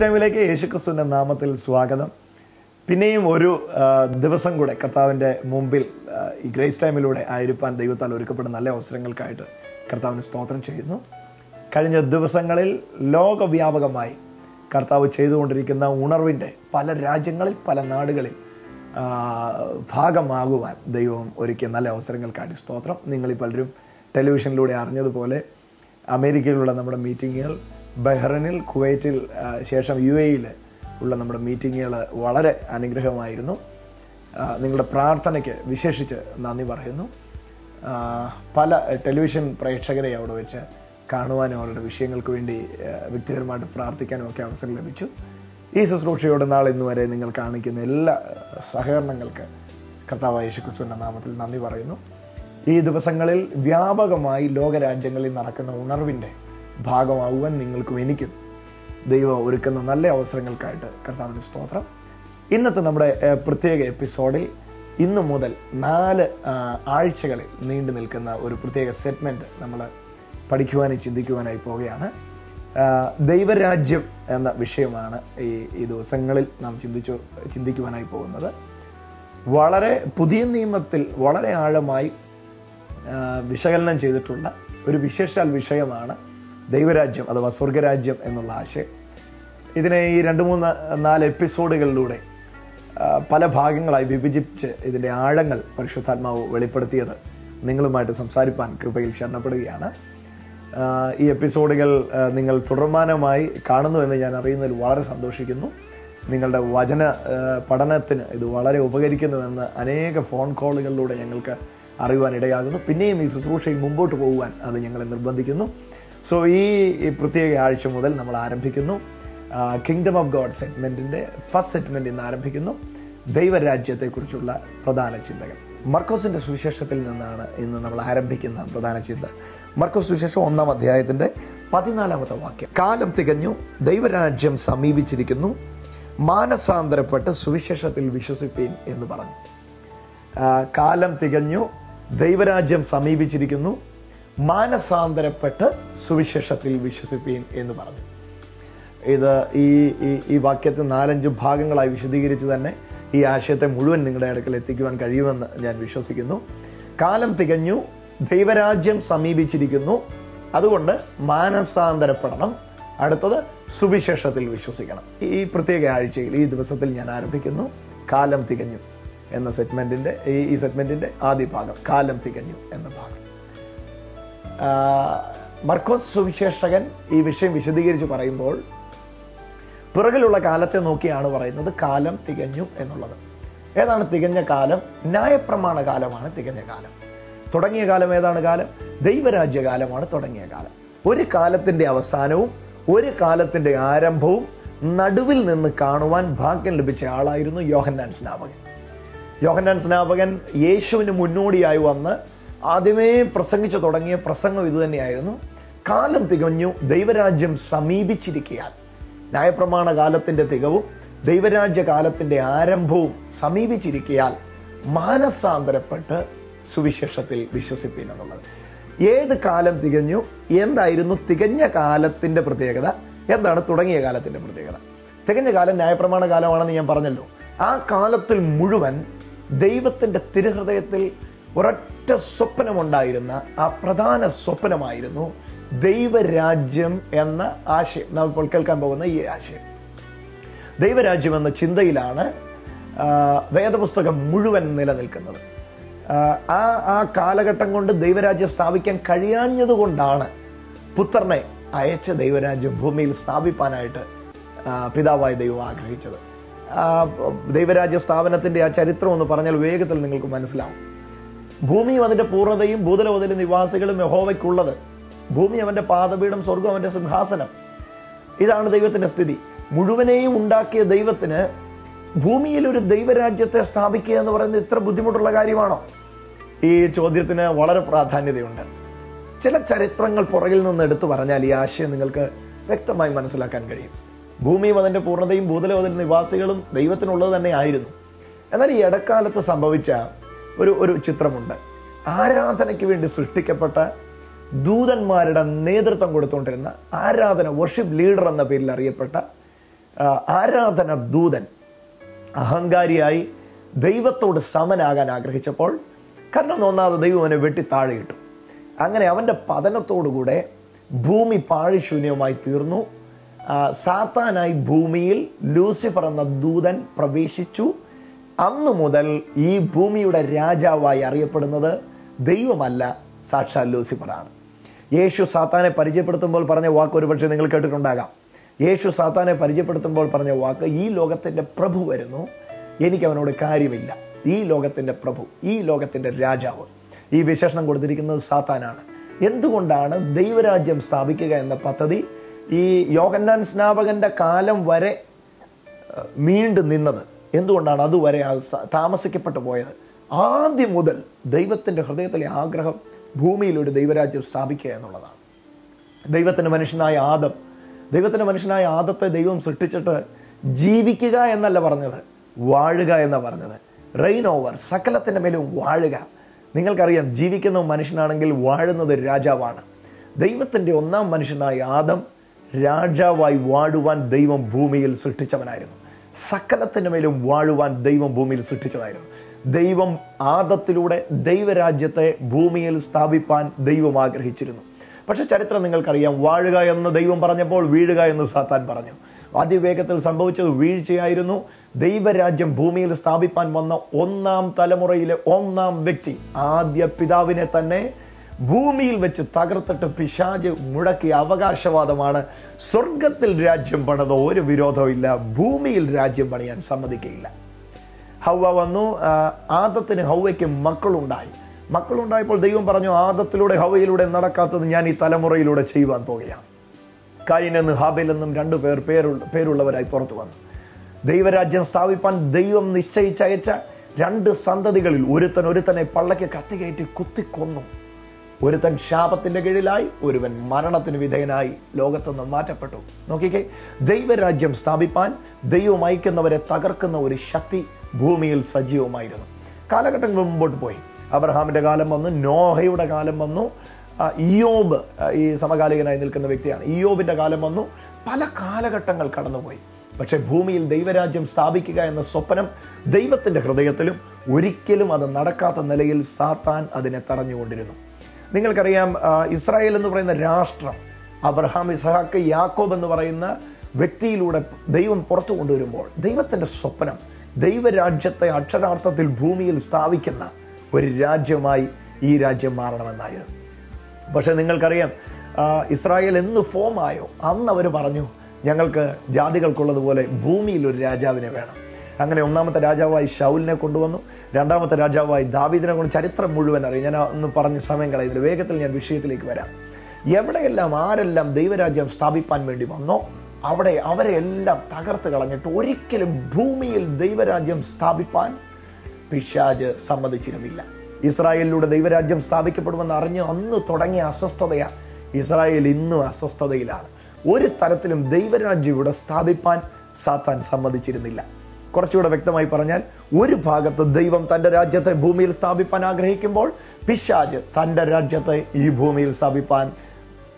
ടൈമിലേക്ക് യേശുക്രിസ്തുവിന്റെ നാമത്തിൽ സ്വാഗതം. പിന്നെയും ഒരു ദിവസം കൂടെ കർത്താവിന്റെ മുമ്പിൽ ഈ ഗ്രേസ് ടൈമിലൂടെ ആയിരിക്കാൻ ദൈവത്താൽ ഒരുക്കപ്പെടുന്ന നല്ല അവസരങ്ങൾക്കായിട്ട് കർത്താവിന് സ്തോത്രം ചെയ്യുന്നു. കഴിഞ്ഞ ദിവസങ്ങളിൽ ലോകവ്യാപകമായി കർത്താവ് ചെയ്തുകൊണ്ടിരിക്കുന്ന ഉണർവിന്റെ പല രാജ്യങ്ങളിൽ പല നാടുകളിൽ ഭാഗമാകുവാൻ ദൈവം ഒരുക്കിയ നല്ല അവസരങ്ങൾക്കായിട്ട് സ്തോത്രം. നിങ്ങളിൽ പലരും ടെലിവിഷനിലൂടെ അറിഞ്ഞതുപോലെ അമേരിക്കയിലുള്ള നമ്മുടെ മീറ്റിങ്ങുകൾ ബഹ്റൈനിൽ കുവൈറ്റിൽ ശേഷം യു എയിൽ ഉള്ള നമ്മുടെ മീറ്റിങ്ങുകൾ വളരെ അനുഗ്രഹമായിരുന്നു. നിങ്ങളുടെ പ്രാർത്ഥനയ്ക്ക് വിശേഷിച്ച് നന്ദി പറയുന്നു. പല ടെലിവിഷൻ പ്രേക്ഷകരെ അവിടെ വെച്ച് കാണുവാനും അവരുടെ വിഷയങ്ങൾക്ക് വേണ്ടി വ്യക്തിപരമായിട്ട് പ്രാർത്ഥിക്കാനും ഒക്കെ അവസരം ലഭിച്ചു. ഈ ശുശ്രൂഷയോടെ നാളെ ഇന്ന് വരെ നിങ്ങൾ കാണിക്കുന്ന എല്ലാ സഹകരണങ്ങൾക്ക് കർത്താവ് യേശുക്രിസ്തുവിന്റെ നാമത്തിൽ നന്ദി പറയുന്നു. ഈ ദിവസങ്ങളിൽ വ്യാപകമായി ലോകരാജ്യങ്ങളിൽ നടക്കുന്ന ഉണർവിന്റെ ഭാഗമാകുവാൻ നിങ്ങൾക്കും എനിക്കും ദൈവം ഒരുക്കുന്ന നല്ല അവസരങ്ങൾക്കായിട്ട് കർത്താവിന്റെ സ്തോത്രം. ഇന്നത്തെ നമ്മുടെ പ്രത്യേക എപ്പിസോഡിൽ ഇന്നു മുതൽ നാല് ആഴ്ചകളിൽ നീണ്ടു നിൽക്കുന്ന ഒരു പ്രത്യേക സെഗ്മെന്റ് നമ്മൾ പഠിക്കുവാനും ചിന്തിക്കുവാനായി പോവുകയാണ്. ദൈവരാജ്യം എന്ന വിഷയമാണ് ഈ ഈ ദിവസങ്ങളിൽ നാം ചിന്തിച്ചു ചിന്തിക്കുവാനായി പോകുന്നത്. വളരെ പുതിയ നിയമത്തിൽ വളരെ ആഴമായി വിശകലനം ചെയ്തിട്ടുള്ള ഒരു വിശേഷാൽ വിഷയമാണ് ദൈവരാജ്യം അഥവാ സ്വർഗരാജ്യം എന്നുള്ള ആശയം. ഇതിനെ ഈ രണ്ട് മൂന്ന് നാല് എപ്പിസോഡുകളിലൂടെ പല ഭാഗങ്ങളായി വിഭജിച്ച് ഇതിന്റെ ആഴങ്ങൾ പരിശുദ്ധാത്മാവ് വെളിപ്പെടുത്തിയത് നിങ്ങളുമായിട്ട് സംസാരിപ്പാൻ കൃപയിൽ ശരണപ്പെടുകയാണ്. ഈ എപ്പിസോഡുകൾ നിങ്ങൾ തുടർമാനമായി കാണുന്നു എന്ന് ഞാൻ അറിയുന്നതിൽ വളരെ സന്തോഷിക്കുന്നു. നിങ്ങളുടെ വചന പഠനത്തിന് ഇത് വളരെ ഉപകരിക്കുന്നുവെന്ന് അനേക ഫോൺ കോളുകളിലൂടെ ഞങ്ങൾക്ക് അറിയുവാൻ ഇടയാകുന്നു. പിന്നെയും ഈ ശുശ്രൂഷയിൽ മുമ്പോട്ട് പോകുവാൻ അത് ഞങ്ങളെ നിർബന്ധിക്കുന്നു. സോ ഈ പ്രത്യേക ആഴ്ച മുതൽ നമ്മൾ ആരംഭിക്കുന്നു. കിങ്ഡം ഓഫ് ഗോഡ് സെഗ്മെന്റിന്റെ ഫസ്റ്റ് സെഗ്മെന്റ് ഇന്ന് ആരംഭിക്കുന്നു. ദൈവരാജ്യത്തെക്കുറിച്ചുള്ള പ്രധാന ചിന്തകൾ. മർക്കോസിന്റെ സുവിശേഷത്തിൽ നിന്നാണ് ഇന്ന് നമ്മൾ ആരംഭിക്കുന്ന പ്രധാന ചിന്ത. മർക്കോസ് സുവിശേഷം ഒന്നാം അധ്യായത്തിന്റെ പതിനാലാമത്തെ വാക്യം. കാലം തികഞ്ഞു ദൈവരാജ്യം സമീപിച്ചിരിക്കുന്നു മാനസാന്തരപ്പെട്ട് സുവിശേഷത്തിൽ വിശ്വസിപ്പീൻ എന്ന് പറഞ്ഞു. കാലം തികഞ്ഞു ദൈവരാജ്യം സമീപിച്ചിരിക്കുന്നു മാനസാന്തരപ്പെട്ട് സുവിശേഷത്തിൽ വിശ്വസിപ്പീൻ എന്ന് പറഞ്ഞു. ഇത് ഈ ഈ- വാക്യത്തെ നാലഞ്ച് ഭാഗങ്ങളായി വിശദീകരിച്ച് തന്നെ ഈ ആശയത്തെ മുഴുവൻ നിങ്ങളുടെ അടുക്കൽ എത്തിക്കുവാൻ കഴിയുമെന്ന് ഞാൻ വിശ്വസിക്കുന്നു. കാലം തികഞ്ഞു ദൈവരാജ്യം സമീപിച്ചിരിക്കുന്നു. അതുകൊണ്ട് മാനസാന്തരപ്പെടണം. അടുത്തത് സുവിശേഷത്തിൽ വിശ്വസിക്കണം. ഈ പ്രത്യേക ആഴ്ചയിൽ ഈ ദിവസത്തിൽ ഞാൻ ആരംഭിക്കുന്നു. കാലം തികഞ്ഞു എന്ന സെഗ്മെന്റിന്റെ ഈ സെഗ്മെന്റിന്റെ ആദ്യ ഭാഗം കാലം തികഞ്ഞു എന്ന ഭാഗം. മർക്കോസ് സുവിശേഷകൻ ഈ വിഷയം വിശദീകരിച്ച് പറയുമ്പോൾ പിറകിലുള്ള കാലത്തെ നോക്കിയാണ് പറയുന്നത് കാലം തികഞ്ഞു എന്നുള്ളത്. ഏതാണ് തികഞ്ഞ കാലം? ന്യായപ്രമാണ കാലമാണ് തികഞ്ഞ കാലം. തുടങ്ങിയ കാലം ഏതാണ് കാലം? ദൈവരാജ്യ കാലമാണ് തുടങ്ങിയ കാലം. ഒരു കാലത്തിന്റെ അവസാനവും ഒരു കാലത്തിന്റെ ആരംഭവും നടുവിൽ നിന്ന് കാണുവാൻ ഭാഗ്യം ലഭിച്ച ആളായിരുന്നു യോഹന്നാൻ സ്നാപകൻ. യോഹന്നാൻ സ്നാപകൻ യേശുവിന് മുന്നോടിയായി വന്ന് ആദ്യമേ പ്രസംഗിച്ചു തുടങ്ങിയ പ്രസംഗം ഇതുതന്നെയായിരുന്നു കാലം തികഞ്ഞു ദൈവരാജ്യം സമീപിച്ചിരിക്കയാൽ ന്യായപ്രമാണ കാലത്തിന്റെ തികവും ദൈവരാജ്യ കാലത്തിന്റെ ആരംഭവും സമീപിച്ചിരിക്കയാൽ മാനസാന്തരപ്പെട്ട് സുവിശേഷത്തിൽ വിശ്വസിപ്പിൻ എന്നുള്ളത് ഏത് കാലം തികഞ്ഞു എന്തായിരുന്നു തികഞ്ഞ കാലത്തിന്റെ പ്രത്യേകത എന്താണ് തുടങ്ങിയ കാലത്തിന്റെ പ്രത്യേകത? തികഞ്ഞ കാലം ന്യായപ്രമാണ കാലമാണെന്ന് ഞാൻ പറഞ്ഞല്ലോ. ആ കാലത്തിൽ മുഴുവൻ ദൈവത്തിന്റെ തിരുഹൃദയത്തിൽ ഒരൊറ്റ സ്വപ്നമുണ്ടായിരുന്ന ആ പ്രധാന സ്വപ്നമായിരുന്നു ദൈവരാജ്യം എന്ന ആശയം. നാം ഇപ്പോൾ കേൾക്കാൻ പോകുന്ന ഈ ആശയം. ദൈവരാജ്യം എന്ന ചിന്തയിലാണ് വേദപുസ്തകം മുഴുവൻ നിലനിൽക്കുന്നത്. ആ, ആ കാലഘട്ടം കൊണ്ട് ദൈവരാജ്യം സ്ഥാപിക്കാൻ കഴിയാഞ്ഞതുകൊണ്ടാണ് പുത്രനെ അയച്ച ദൈവരാജ്യം ഭൂമിയിൽ സ്ഥാപിപ്പാനായിട്ട് പിതാവായ ദൈവം ആഗ്രഹിച്ചത്. ദൈവരാജ്യ സ്ഥാപനത്തിന്റെ ആ ചരിത്രം എന്ന് പറഞ്ഞാൽ വേഗത്തിൽ നിങ്ങൾക്ക് മനസ്സിലാവും. ഭൂമിയും അതിന്റെ പൂർണതയും ഭൂതലവതിലും നിവാസികളും യഹോവയ്ക്കുള്ളത്. ഭൂമി അവന്റെ പാദപീഠം സ്വർഗം അവന്റെ സിംഹാസനം. ഇതാണ് ദൈവത്തിന്റെ സ്ഥിതി. മുഴുവനെയും ഉണ്ടാക്കിയ ദൈവത്തിന് ഭൂമിയിൽ ഒരു ദൈവരാജ്യത്തെ സ്ഥാപിക്കുക എന്ന് പറയുന്നത് ഇത്ര ബുദ്ധിമുട്ടുള്ള കാര്യമാണോ? ഈ ചോദ്യത്തിന് വളരെ പ്രാധാന്യതയുണ്ട്. ചില ചരിത്രങ്ങൾ പുറകിൽ നിന്ന് എടുത്തു പറഞ്ഞാൽ ഈ ആശയം നിങ്ങൾക്ക് വ്യക്തമായി മനസ്സിലാക്കാൻ കഴിയും. ഭൂമിയും അതിന്റെ പൂർണതയും അതിന്റെ നിവാസികളും ദൈവത്തിനുള്ളത് തന്നെ ആയിരുന്നു. എന്നാൽ ഈ ഇടക്കാലത്ത് സംഭവിച്ച ഒരു ഒരു ചിത്രമുണ്ട്. ആരാധനയ്ക്ക് വേണ്ടി സൃഷ്ടിക്കപ്പെട്ട ദൂതന്മാരുടെ നേതൃത്വം കൊടുത്തുകൊണ്ടിരുന്ന ആരാധന വർഷിപ്പ് ലീഡർ എന്ന പേരിൽ അറിയപ്പെട്ട ആരാധന ദൂതൻ അഹങ്കാരിയായി ദൈവത്തോട് സമനാകാൻ ആഗ്രഹിച്ചപ്പോൾ കാരണം തോന്നാതെ ദൈവം അവനെ വെട്ടി താഴെയിട്ടു. അങ്ങനെ അവന്റെ പതനത്തോടുകൂടെ ഭൂമി പാഴിശൂന്യമായി തീർന്നു. സാത്താനായി ഭൂമിയിൽ ലൂസിഫർ എന്ന ദൂതൻ പ്രവേശിച്ചു. അന്നു മുതൽ ഈ ഭൂമിയുടെ രാജാവായി അറിയപ്പെടുന്നത് ദൈവമല്ല സാക്ഷാൽ ലൂസിഫറാണ്. യേശു സാത്താനെ പരിചയപ്പെടുത്തുമ്പോൾ പറഞ്ഞ വാക്ക് ഒരുപക്ഷെ നിങ്ങൾ കേട്ടിട്ടുണ്ടാകാം. യേശു സാത്താനെ പരിചയപ്പെടുത്തുമ്പോൾ പറഞ്ഞ വാക്ക് ഈ ലോകത്തിന്റെ പ്രഭു വരുന്നു എനിക്ക് അവനോട് കാര്യമില്ല. ഈ ലോകത്തിന്റെ പ്രഭു ഈ ലോകത്തിന്റെ രാജാവ് ഈ വിശേഷണം കൊടുത്തിരിക്കുന്നത് സാത്താനാണ്. എന്തുകൊണ്ടാണ് ദൈവരാജ്യം സ്ഥാപിക്കുക എന്ന പദ്ധതി ഈ യോഹന്നാൻ സ്നാപകന്റെ കാലം വരെ നീണ്ടു നിന്നത്? എന്തുകൊണ്ടാണ് അതുവരെ അത് താമസിക്കപ്പെട്ടു പോയത്? ആദ്യം മുതൽ ദൈവത്തിന്റെ ഹൃദയത്തിലെ ആഗ്രഹം ഭൂമിയിൽ ഒരു ദൈവരാജ്യം സ്ഥാപിക്കുക എന്നുള്ളതാണ്. ദൈവത്തിന്റെ മനുഷ്യനായ ആദം ദൈവത്തിന്റെ മനുഷ്യനായ ആദത്തെ ദൈവം സൃഷ്ടിച്ചിട്ട് ജീവിക്കുക എന്നല്ല പറഞ്ഞത് വാഴുക എന്ന പറഞ്ഞത്. റെയിൻ ഓവർ സകലത്തിന്റെ മേലും വാഴുക. നിങ്ങൾക്കറിയാം ജീവിക്കുന്ന മനുഷ്യനാണെങ്കിൽ വാഴുന്നത് രാജാവാണ്. ദൈവത്തിന്റെ ഒന്നാം മനുഷ്യനായ ആദം രാജാവായി വാഴുവാൻ ദൈവം ഭൂമിയിൽ സൃഷ്ടിച്ചവനായിരുന്നു. സകലത്തിന്റെ മേലും വാഴുവാൻ ദൈവം ഭൂമിയിൽ സൃഷ്ടിച്ചതായിരുന്നു. ദൈവം ആദത്തിലൂടെ ദൈവരാജ്യത്തെ ഭൂമിയിൽ സ്ഥാപിപ്പാൻ ദൈവം ആഗ്രഹിച്ചിരുന്നു. പക്ഷെ ചരിത്രം നിങ്ങൾക്കറിയാം വാഴുക എന്ന് ദൈവം പറഞ്ഞപ്പോൾ വീഴുക എന്ന് സാത്താൻ പറഞ്ഞു. അതിവേഗത്തിൽ സംഭവിച്ചത് വീഴ്ചയായിരുന്നു. ദൈവരാജ്യം ഭൂമിയിൽ സ്ഥാപിപ്പാൻ വന്ന ഒന്നാം തലമുറയിലെ ഒന്നാം വ്യക്തി ആദ്യ പിതാവിനെ തന്നെ ഭൂമിയിൽ വെച്ച് തകർത്തിട്ട് പിശാജ് മുടക്കിയ അവകാശവാദമാണ്. സ്വർഗത്തിൽ രാജ്യം പണിത ഒരു വിരോധവും ഇല്ല. ഭൂമിയിൽ രാജ്യം പണിയാൻ സമ്മതിക്കയില്ല. ഹൗവ വന്നു. ആദത്തിന് ഹൗവയ്ക്ക് മക്കളുണ്ടായി. മക്കളുണ്ടായപ്പോൾ ദൈവം പറഞ്ഞു ആദത്തിലൂടെ ഹവയിലൂടെ നടക്കാത്തത് ഞാൻ ഈ തലമുറയിലൂടെ ചെയ്യുവാൻ പോകുകയാണ് കൈനെന്നും ഹാബേൽ എന്നും രണ്ടു പേർ പേരുള്ള പേരുള്ളവരായി പുറത്തു വന്നു. ദൈവരാജ്യം സ്ഥാപിപ്പാൻ ദൈവം നിശ്ചയിച്ചയച്ച രണ്ട് സന്തതികളിൽ ഒരുത്തൻ ഒരുത്തനെ പള്ളയ്ക്ക് കത്തികയറ്റി കുത്തിക്കൊന്നു. ഒരുത്തൻ ശാപത്തിന്റെ കീഴിലായി ഒരുവൻ മരണത്തിന് വിധേയനായി ലോകത്തുനിന്ന് മാറ്റപ്പെട്ടു. നോക്കിക്കേ ദൈവരാജ്യം സ്ഥാപിപ്പാൻ ദൈവം അയക്കുന്നവരെ തകർക്കുന്ന ഒരു ശക്തി ഭൂമിയിൽ സജീവമായിരുന്നു. കാലഘട്ടങ്ങൾ മുമ്പോട്ട് പോയി. അബ്രഹാമിന്റെ കാലം വന്നു നോഹയുടെ കാലം വന്നു ഇയോബ് ഈ സമകാലികനായി നിൽക്കുന്ന വ്യക്തിയാണ്. ഇയോബിന്റെ കാലം വന്നു പല കാലഘട്ടങ്ങൾ കടന്നുപോയി. പക്ഷേ ഭൂമിയിൽ ദൈവരാജ്യം സ്ഥാപിക്കുക എന്ന സ്വപ്നം ദൈവത്തിന്റെ ഹൃദയത്തിലും ഒരിക്കലും അത് നടക്കാത്ത നിലയിൽ സാത്താൻ അതിനെ തടഞ്ഞുകൊണ്ടിരുന്നു. നിങ്ങൾക്കറിയാം ഇസ്രായേൽ എന്ന് പറയുന്ന രാഷ്ട്രം അബ്രഹാം ഇസഹാക്ക് യാക്കോബ് എന്ന് പറയുന്ന വ്യക്തിയിലൂടെ ദൈവം പുറത്തു കൊണ്ടുവരുമ്പോൾ ദൈവത്തിന്റെ സ്വപ്നം ദൈവരാജ്യത്തെ അക്ഷരാർത്ഥത്തിൽ ഭൂമിയിൽ സ്ഥാപിക്കുന്ന ഒരു രാജ്യമായി ഈ രാജ്യം മാറണമെന്നായിരുന്നു. പക്ഷെ നിങ്ങൾക്കറിയാം ഇസ്രായേൽ എന്ന് ഫോം ആയോ? അന്ന് അവർ പറഞ്ഞു ഞങ്ങൾക്ക് ജാതികൾക്കുള്ളതുപോലെ ഭൂമിയിൽ ഒരു രാജാവിനെ വേണം. അങ്ങനെ ഒന്നാമത്തെ രാജാവായി ഷൗലിനെ കൊണ്ടുവന്നു. രണ്ടാമത്തെ രാജാവായി ദാവീദിനെ കൊണ്ട് ചരിത്രം മുഴുവൻ അറിയാം. ഞാൻ ഒന്ന് പറഞ്ഞ് സമയം കളയുന്നില്ല. വേഗത്തിൽ ഞാൻ വിഷയത്തിലേക്ക് വരാം. എവിടെയെല്ലാം ആരെല്ലാം ദൈവരാജ്യം സ്ഥാപിപ്പാൻ വേണ്ടി വന്നോ അവിടെ അവരെ എല്ലാം തകർത്ത് കളഞ്ഞിട്ട് ഒരിക്കലും ഭൂമിയിൽ ദൈവരാജ്യം സ്ഥാപിപ്പാൻ പിശാജ് സമ്മതിച്ചിരുന്നില്ല. ഇസ്രായേലിലൂടെ ദൈവരാജ്യം സ്ഥാപിക്കപ്പെടുമെന്ന് അറിഞ്ഞ് അന്ന് തുടങ്ങിയ അസ്വസ്ഥതയാണ് ഇസ്രായേൽ ഇന്നും അസ്വസ്ഥതയിലാണ്. ഒരു തരത്തിലും ദൈവരാജ്യം ഇവിടെ സ്ഥാപിപ്പാൻ സാത്താൻ സമ്മതിച്ചിരുന്നില്ല. കുറച്ചുകൂടെ വ്യക്തമായി പറഞ്ഞാൽ ഒരു ഭാഗത്ത് ദൈവം തന്റെ രാജ്യത്തെ ഭൂമിയിൽ സ്ഥാപിപ്പാൻ ആഗ്രഹിക്കുമ്പോൾ പിശാജ് തന്റെ രാജ്യത്തെ ഈ ഭൂമിയിൽ സ്ഥാപിപ്പാൻ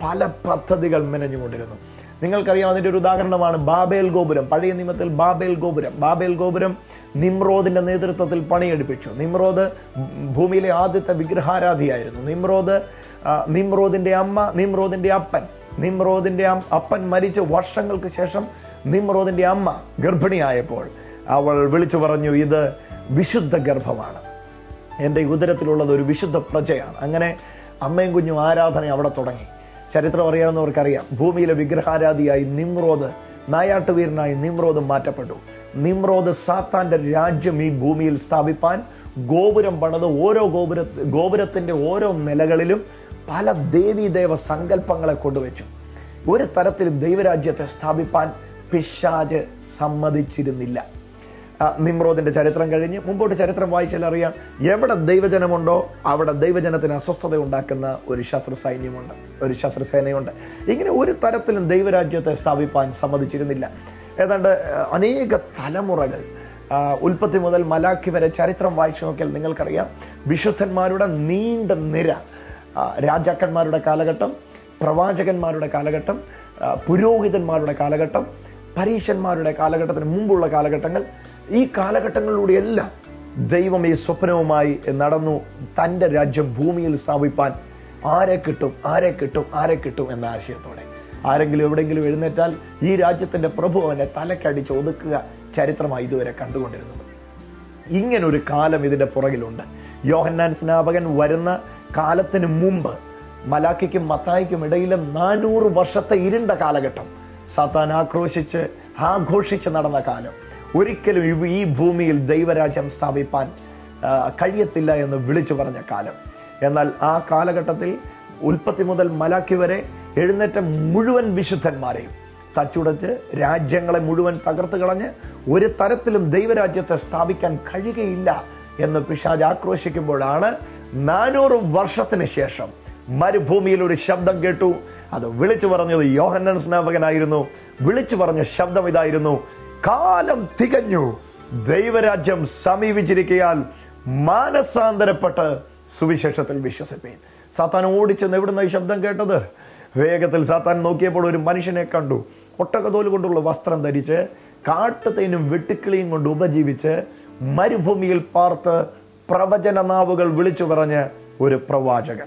പല പദ്ധതികൾ മെനഞ്ഞുകൊണ്ടിരുന്നു. നിങ്ങൾക്കറിയാം അതിന്റെ ഒരു ഉദാഹരണമാണ് ബാബേൽ ഗോപുരം. പഴയ നിയമത്തിൽ ബാബേൽ ഗോപുരം. ബാബേൽ ഗോപുരം നിമ്രോദിന്റെ നേതൃത്വത്തിൽ പണിയെടുപ്പിച്ചു. നിമ്രോദ് ഭൂമിയിലെ ആദ്യത്തെ വിഗ്രഹാരാധിയായിരുന്നു. നിമ്രോദ് നിമ്രോദിന്റെ അമ്മ നിമ്രോദിന്റെ അപ്പൻ. നിമ്രോദിന്റെ അപ്പൻ മരിച്ച വർഷങ്ങൾക്ക് ശേഷം നിമ്രോദിന്റെ അമ്മ ഗർഭിണിയായപ്പോൾ അവൾ വിളിച്ചു പറഞ്ഞു ഇത് വിശുദ്ധ ഗർഭമാണ്. എന്റെ ഉദരത്തിലുള്ളത് ഒരു വിശുദ്ധ പ്രജയാണ്. അങ്ങനെ അമ്മയും കുഞ്ഞും ആരാധന അവിടെ തുടങ്ങി. ചരിത്രം അറിയാവുന്നവർക്കറിയാം ഭൂമിയിലെ വിഗ്രഹാരാധിയായി നിമ്രോദ് നായാട്ടുവീരനായി നിമ്രോദ് മാറ്റപ്പെട്ടു. നിമ്രോദ് സാത്താന്റെ രാജ്യം ഈ ഭൂമിയിൽ സ്ഥാപിപ്പാൻ ഗോപുരം പണിത് ഓരോ ഗോപുര ഗോപുരത്തിന്റെ ഓരോ നിലകളിലും പല ദേവീദേവ സങ്കല്പങ്ങളെ കൊണ്ടുവച്ചു. ഒരു തരത്തിലും ദൈവരാജ്യത്തെ സ്ഥാപിപ്പാൻ പിശാജ് സമ്മതിച്ചിരുന്നില്ല. ആ, നിമ്രോദിന്റെ ചരിത്രം കഴിഞ്ഞ് മുമ്പോട്ട് ചരിത്രം വായിച്ചാൽ അറിയാം. എവിടെ ദൈവജനമുണ്ടോ അവിടെ ദൈവജനത്തിന് അസ്വസ്ഥത ഉണ്ടാക്കുന്ന ഒരു ശത്രു സൈന്യമുണ്ട്. ഒരു ശത്രു സേനയുണ്ട്. ഇങ്ങനെ ഒരു തരത്തിലും ദൈവരാജ്യത്തെ സ്ഥാപിപ്പാൻ സമ്മതിച്ചിരുന്നില്ല. ഏതാണ്ട് അനേക തലമുറകൾ ഉൽപ്പത്തി മുതൽ മലാക്കി വരെ ചരിത്രം വായിച്ചു നോക്കിയാൽ നിങ്ങൾക്കറിയാം. വിശുദ്ധന്മാരുടെ നീണ്ട നിര രാജാക്കന്മാരുടെ കാലഘട്ടം പ്രവാചകന്മാരുടെ കാലഘട്ടം പുരോഹിതന്മാരുടെ കാലഘട്ടം പരീശന്മാരുടെ കാലഘട്ടത്തിന് മുമ്പുള്ള കാലഘട്ടങ്ങൾ ഈ കാലഘട്ടങ്ങളിലൂടെയെല്ലാം ദൈവം ഈ സ്വപ്നവുമായി നടന്നു. തന്റെ രാജ്യം ഭൂമിയിൽ സ്ഥാപിപ്പാൻ ആരെ കിട്ടും ആരെ കിട്ടും ആരെ കിട്ടും എന്ന ആശയത്തോടെ. ആരെങ്കിലും എവിടെയെങ്കിലും എഴുന്നേറ്റാൽ ഈ രാജ്യത്തിന്റെ പ്രഭു അവനെ തലക്കടിച്ച് ഒതുക്കുക ചരിത്രമായി ഇതുവരെ കണ്ടുകൊണ്ടിരുന്നത്. ഇങ്ങനൊരു കാലം ഇതിന്റെ പുറകിലുണ്ട്. യോഹന്നാൻ സ്നാപകൻ വരുന്ന കാലത്തിന് മുമ്പ് മലാക്കിക്കും മത്തായിക്കും ഇടയിലെ നാനൂറ് വർഷത്തെ ഇരുണ്ട കാലഘട്ടം. സാത്താൻ ആക്രോശിച്ച് ആഘോഷിച്ച് നടന്ന കാലം. ഒരിക്കലും ഈ ഭൂമിയിൽ ദൈവരാജ്യം സ്ഥാപിപ്പാൻ കഴിയത്തില്ല എന്ന് വിളിച്ചു പറഞ്ഞ കാലം. എന്നാൽ ആ കാലഘട്ടത്തിൽ ഉൽപ്പത്തി മുതൽ മലാക്കി വരെ എഴുന്നേറ്റ മുഴുവൻ വിശുദ്ധന്മാരെയും തച്ചുടച്ച് രാജ്യങ്ങളെ മുഴുവൻ തകർത്ത് കളഞ്ഞ് ഒരു തരത്തിലും ദൈവരാജ്യത്തെ സ്ഥാപിക്കാൻ കഴിയുകയില്ല എന്ന് പിശാജ് ആക്രോശിക്കുമ്പോഴാണ് നാനൂറ് വർഷത്തിന് ശേഷം മരുഭൂമിയിൽ ഒരു ശബ്ദം കേട്ടു. അത് വിളിച്ചു പറഞ്ഞത് യോഹന്നൻ സ്നാപകനായിരുന്നു. വിളിച്ചു പറഞ്ഞ ശബ്ദം ഇതായിരുന്നു. കാലം തികഞ്ഞു. ദൈവരാജ്യം സമീപിച്ചിരിക്കയാൽ മാനസാന്തരപ്പെട്ട് സുവിശേഷത്തിൽ വിശ്വസിപ്പീൻ. സാത്താൻ ഓടിച്ചെന്ന് എവിടുന്ന ഈ ശബ്ദം കേട്ടത്? വേഗത്തിൽ സാത്താൻ നോക്കിയപ്പോൾ ഒരു മനുഷ്യനെ കണ്ടു. ഒട്ടകതോൽ കൊണ്ടുള്ള വസ്ത്രം ധരിച്ച് കാട്ടുതേനും വെട്ടുക്കിളിയും കൊണ്ട് ഉപജീവിച്ച് മരുഭൂമിയിൽ പാർത്ത് പ്രവചന നാവുകൾ വിളിച്ചു പറഞ്ഞ് ഒരു പ്രവാചകൻ.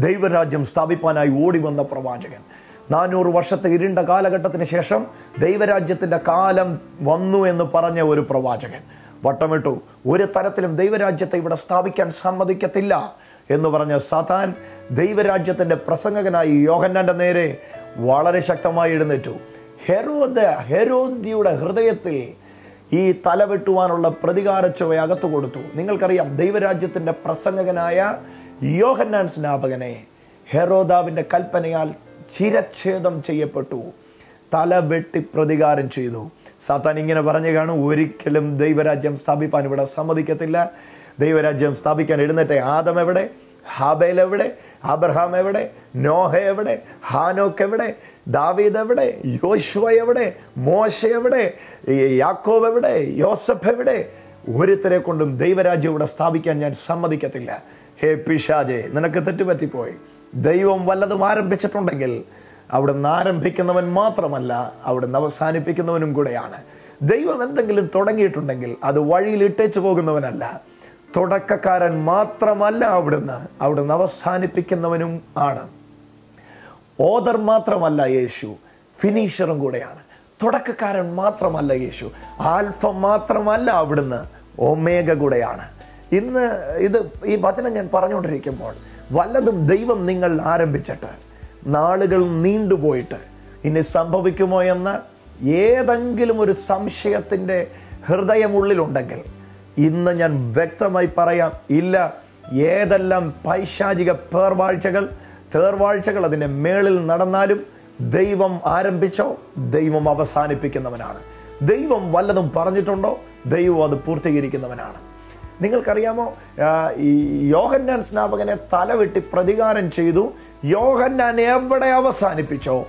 ദൈവരാജ്യം സ്ഥാപിപ്പാനായി ഓടി വന്ന പ്രവാചകൻ. നാനൂറ് വർഷത്തെ ഇരുണ്ട കാലഘട്ടത്തിന് ശേഷം ദൈവരാജ്യത്തിന്റെ കാലം വന്നു എന്ന് പറഞ്ഞ ഒരു പ്രവാചകൻ. വട്ടമിട്ടു ഒരു തരത്തിലും ദൈവരാജ്യത്തെ ഇവിടെ സ്ഥാപിക്കാൻ സമ്മതിക്കത്തില്ല എന്ന് പറഞ്ഞ സാത്താൻ ദൈവരാജ്യത്തിന്റെ പ്രസംഗകനായി യോഹന്നാന്റെ നേരെ വളരെ ശക്തമായി എഴുന്നേറ്റു. ഹെരോദ ഹെരോദ്യയുടെ ഹൃദയത്തിൽ ഈ തലവെട്ടുവാനുള്ള പ്രതികാര ചുവ അകത്തു കൊടുത്തു. നിങ്ങൾക്കറിയാം ദൈവരാജ്യത്തിന്റെ പ്രസംഗകനായ യോഹന്നാൻ സ്നാപകനെ ഹെറോദാവിന്റെ കൽപ്പനയാൽ ചിരച്ഛേദം ചെയ്യപ്പെട്ടു. തല വെട്ടി പ്രതികാരം ചെയ്തു. സാത്താൻ ഇങ്ങനെ പറഞ്ഞു കാണും ഒരിക്കലും ദൈവരാജ്യം സ്ഥാപിപ്പാൻ ഇവിടെ സമ്മതിക്കത്തില്ല. ദൈവരാജ്യം സ്ഥാപിക്കാൻ എഴുന്നേറ്റ ആദം എവിടെ? ഹാബേൽ എവിടെ? അബ്രഹാം എവിടെ? നോഹ എവിടെ? ഹാനോക്ക് എവിടെ? ദാവീദ് എവിടെ? യോശുവ എവിടെ? മോശ എവിടെ? യാക്കോബ് എവിടെ? യോസഫ് എവിടെ? ഒരുത്തരെ കൊണ്ടും ദൈവരാജ്യം ഇവിടെ സ്ഥാപിക്കാൻ ഞാൻ സമ്മതിക്കത്തില്ല. ഹേ പിഷാജെ നിനക്ക് തെറ്റുപറ്റിപ്പോയി. ദൈവം വല്ലതും ആരംഭിച്ചിട്ടുണ്ടെങ്കിൽ അവിടെ നിന്ന് ആരംഭിക്കുന്നവൻ മാത്രമല്ല അവിടെ നിന്ന് അവസാനിപ്പിക്കുന്നവനും കൂടെയാണ്. ദൈവം എന്തെങ്കിലും തുടങ്ങിയിട്ടുണ്ടെങ്കിൽ അത് വഴിയിൽ ഇട്ടേച്ചു പോകുന്നവനല്ല. തുടക്കക്കാരൻ മാത്രമല്ല അവിടുന്ന് അവിടുന്ന് അവസാനിപ്പിക്കുന്നവനും ആണ്. ഓദർ മാത്രമല്ല യേശു ഫിനിഷറും കൂടെയാണ്. തുടക്കക്കാരൻ മാത്രമല്ല യേശു ആൽഫ മാത്രമല്ല അവിടുന്ന് ഒമേഗ കൂടെയാണ്. ഇന്ന് ഇത് ഈ വചനം ഞാൻ പറഞ്ഞുകൊണ്ടിരിക്കുമ്പോൾ വല്ലതും ദൈവം നിങ്ങൾ ആരംഭിച്ചിട്ട് നാളുകൾ നീണ്ടുപോയിട്ട് ഇനി സംഭവിക്കുമോ എന്ന ഏതെങ്കിലും ഒരു സംശയത്തിന്റെ ഹൃദയമുള്ളിലുണ്ടെങ്കിൽ ഇന്ന് ഞാൻ വ്യക്തമായി പറയാം ഇല്ല ഏതെല്ലാം പൈശാചിക പേർവാഴ്ചകൾ തേർവാഴ്ചകൾ അതിന്റെ മേളിൽ നടന്നാലും ദൈവം ആരംഭിച്ചോ ദൈവം അവസാനിപ്പിക്കുന്നവനാണ്. ദൈവം വല്ലതും പറഞ്ഞിട്ടുണ്ടോ ദൈവം അത് പൂർത്തീകരിക്കുന്നവനാണ്. നിങ്ങൾക്കറിയാമോ? ഈ യോഹന്നാൻ സ്നാപകനെ തലവെട്ടി പ്രതികാരം ചെയ്തു. യോഹന്നാൻ എവിടെ അവസാനിപ്പിച്ചോ?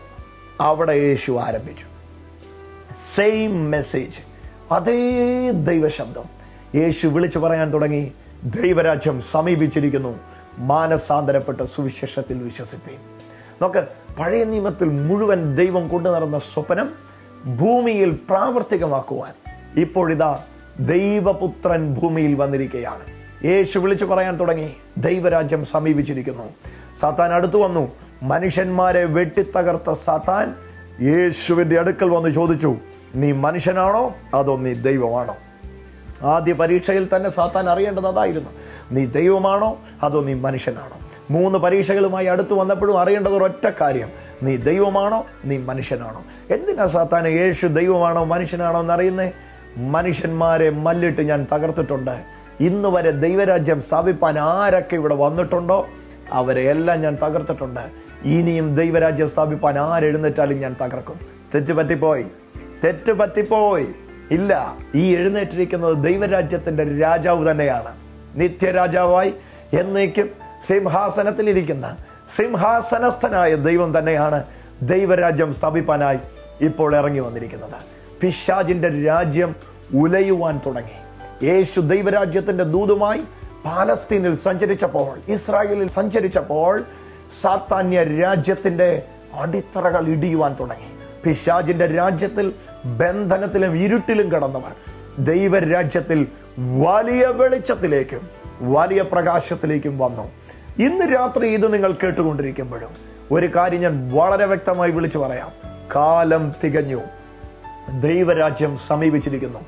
അവിടെ യേശു ആരംഭിച്ചു. സെയിം മെസ്സേജ് അതേ ദൈവശബ്ദം. യേശു വിളിച്ചു പറയാൻ തുടങ്ങി. ദൈവരാജ്യം സമീപിച്ചിരിക്കുന്നു. മാനസാന്തരപ്പെട്ട സുവിശേഷത്തിൽ വിശ്വസിപ്പീൻ. നോക്ക് പഴയ നിയമത്തിൽ മുഴുവൻ ദൈവം കൊണ്ടു നടന്ന സ്വപ്നം ഭൂമിയിൽ പ്രാവർത്തികമാക്കുവാൻ. ഇപ്പോഴിതാ ദൈവപുത്രൻ ഭൂമിയിൽ വന്നിരിക്കുകയാണ് യേശു വിളിച്ചു പറയാൻ തുടങ്ങി. ദൈവരാജ്യം സമീപിച്ചിരിക്കുന്നു. സാത്താൻ അടുത്തു വന്നു. മനുഷ്യന്മാരെ വെട്ടിത്തകർത്ത സാത്താൻ യേശുവിന്റെ അടുക്കൽ വന്ന് ചോദിച്ചു നീ മനുഷ്യനാണോ? അതോ നീ ദൈവമാണോ? ആദ്യ പരീക്ഷയിൽ തന്നെ സാത്താൻ അറിയേണ്ടത് അതായിരുന്നു. നീ ദൈവമാണോ? അതോ നീ മനുഷ്യനാണോ? മൂന്ന് പരീക്ഷകളുമായി അടുത്ത് വന്നപ്പോഴും അറിയേണ്ടത് ഒരൊറ്റ കാര്യം. നീ ദൈവമാണോ? നീ മനുഷ്യനാണോ? എന്തിനാ സാത്താൻ യേശു ദൈവമാണോ മനുഷ്യനാണോ എന്നറിയുന്നേ? മനുഷ്യന്മാരെ മല്ലിട്ട് ഞാൻ തകർത്തിട്ടുണ്ട്. ഇന്ന് വരെ ദൈവരാജ്യം സ്ഥാപിപ്പാൻ ആരൊക്കെ ഇവിടെ വന്നിട്ടുണ്ടോ? അവരെ എല്ലാം ഞാൻ തകർത്തിട്ടുണ്ട്. ഇനിയും ദൈവരാജ്യം സ്ഥാപിപ്പാൻ ആരെഴുന്നേറ്റാലും ഞാൻ തകർക്കും. തെറ്റ് പറ്റിപ്പോയി. തെറ്റ് പറ്റിപ്പോയി. ഇല്ല ഈ എഴുന്നേറ്റിരിക്കുന്നത് ദൈവരാജ്യത്തിന്റെ രാജാവ് തന്നെയാണ്. നിത്യരാജാവായി എന്നേക്കും സിംഹാസനത്തിലിരിക്കുന്ന സിംഹാസനസ്ഥനായ ദൈവം തന്നെയാണ് ദൈവരാജ്യം സ്ഥാപിപ്പാനായി ഇപ്പോൾ ഇറങ്ങി വന്നിരിക്കുന്നത്. പിശാജിന്റെ രാജ്യം ഉലയുവാൻ തുടങ്ങി. യേശു ദൈവരാജ്യത്തിന്റെ ദൂതുമായി പാലസ്തീനിൽ സഞ്ചരിച്ചപ്പോൾ ഇസ്രായേലിൽ സഞ്ചരിച്ചപ്പോൾ സാത്താന്യ രാജ്യത്തിന്റെ അടിത്തറകൾ ഇടിയുവാൻ തുടങ്ങി. പിശാജിന്റെ രാജ്യത്തിൽ ബന്ധനത്തിലും ഇരുട്ടിലും കടന്നവർ ദൈവരാജ്യത്തിൽ വലിയ വെളിച്ചത്തിലേക്കും വലിയ പ്രകാശത്തിലേക്കും വന്നു. ഇന്ന് രാത്രി ഇത് നിങ്ങൾ കേട്ടുകൊണ്ടിരിക്കുമ്പോഴും ഒരു കാര്യം ഞാൻ വളരെ വ്യക്തമായി വിളിച്ചു പറയാം. കാലം തികഞ്ഞു. ദൈവരാജ്യം സമീപിച്ചിരിക്കുന്നു.